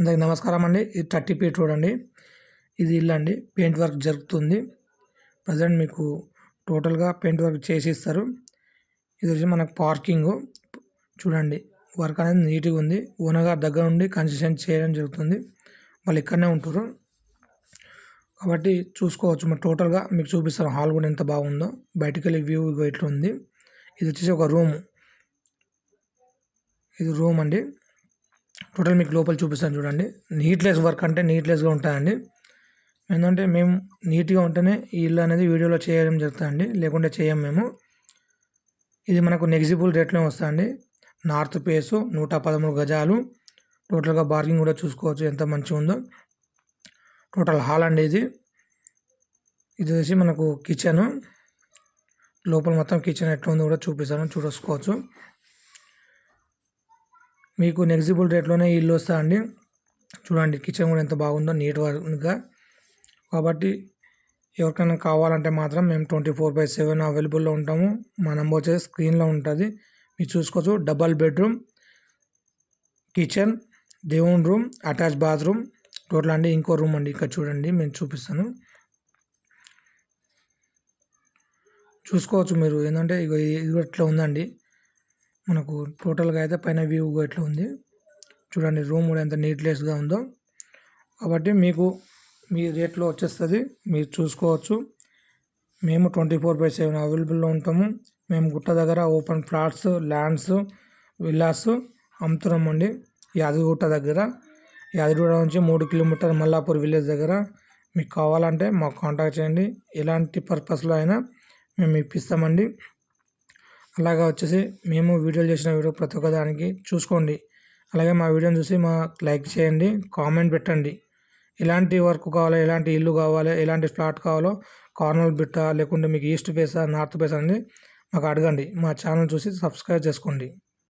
అందరికి నమస్కారం అండి. ఇది థర్టీ ఫీట్ రోడ్ అండి ఇది ఇల్లు అండి. పెయింట్ వర్క్ జరుగుతుంది. ప్రజెంట్ మీకు టోటల్గా పెయింట్ వర్క్ చేసి ఇస్తారు. ఇది వచ్చి మనకు పార్కింగ్. చూడండి. వర్క్ అనేది నీట్గా ఉంది. ఓనర్గా దగ్గర ఉండి కన్స్ట్రక్షన్ చేయడం జరుగుతుంది. వాళ్ళు ఇక్కడనే ఉంటారు. కాబట్టి చూసుకోవచ్చు. మరి టోటల్గా మీకు చూపిస్తాను. హాల్ కూడా ఎంత బాగుందో. బయటికి వెళ్ళి వ్యూ ఇట్లా ఉంది ఇది వచ్చేసి ఒక రూమ్. ఇది రూమ్ అండి. టోటల్ మీకు లోపల చూపిస్తాను చూడండి. నీట్లెస్ వర్క్ అంటే నీట్లెస్గా ఉంటాయండి. ఏంటంటే మేము నీట్గా ఉంటేనే ఈ ఇల్లు అనేది వీడియోలో చేయడం జరుగుతుందండి. లేకుంటే చేయం మేము. ఇది మనకు నెగ్జిబుల్ రేట్లో వస్తుందండి. నార్త్ పేసు నూట పదమూడు గజాలు. టోటల్గా బార్గింగ్ కూడా చూసుకోవచ్చు ఎంత మంచిగా ఉందో. టోటల్ హాల్ అండి ఇది. ఇది వచ్చి మనకు కిచెన్ లోపల మొత్తం కిచెన్ ఎట్లా ఉందో కూడా చూపిస్తాను. చూసుకోవచ్చు మీకు నెగ్జిబుల్ రేట్లోనే ఇల్లు వస్తాయండి చూడండి కిచెన్ కూడా ఎంత బాగుందో నీట్ వర్క్గా కాబట్టి ఎవరికైనా కావాలంటే మాత్రం మేము ట్వంటీ ఫోర్ బై సెవెన్ అవైలబుల్లో ఉంటాము. మా నెంబర్ వచ్చేసి స్క్రీన్లో ఉంటుంది. మీరు చూసుకోవచ్చు డబల్ బెడ్రూమ్ కిచెన్ దేవుని రూమ్ అటాచ్ బాత్రూమ్ టోటల్ అండి ఇంకో రూమ్ అండి ఇక్కడ చూడండి మేము చూపిస్తాను. చూసుకోవచ్చు మీరు ఏంటంటే ఇక ఇది ఇట్లా ఉందండి. మనకు టోటల్గా అయితే పైన వ్యూ ఇట్లా ఉంది. చూడండి రూమ్ కూడా ఎంత నీట్లెస్గా ఉందో. కాబట్టి మీకు మీ రేట్లో వచ్చేస్తుంది. మీరు చూసుకోవచ్చు. మేము ట్వంటీ ఫోర్ బై సెవెన్ అవైలబుల్లో ఉంటాము. మేము గుట్ట దగ్గర ఓపెన్ ప్లాట్స్ ల్యాండ్స్ విల్లాస్ అమ్ముతున్నామండి యాదగిరిగుట్ట దగ్గర. యాదగిరిగుట్ట నుంచి మూడు కిలోమీటర్ మల్లాపూర్ విలేజ్ దగ్గర. మీకు కావాలంటే మాకు కాంటాక్ట్ చేయండి. ఎలాంటి పర్పస్లో అయినా మేము ఇప్పిస్తామండి. అలాగా వచ్చేసి మేము వీడియోలు చేసిన వీడియో ప్రతి ఒక్క దానికి చూసుకోండి. అలాగే మా వీడియోని చూసి మా లైక్ చేయండి కామెంట్ పెట్టండి. ఎలాంటి వర్క్ కావాలో ఎలాంటి ఇల్లు కావాలో ఎలాంటి ఫ్లాట్ కావాలో కార్నర్ బిట్ట లేకుంటే మీకు ఈస్ట్ ఫేసా నార్త్ ఫేసా అని మాకు అడగండి. మా ఛానల్ చూసి సబ్స్క్రైబ్ చేసుకోండి.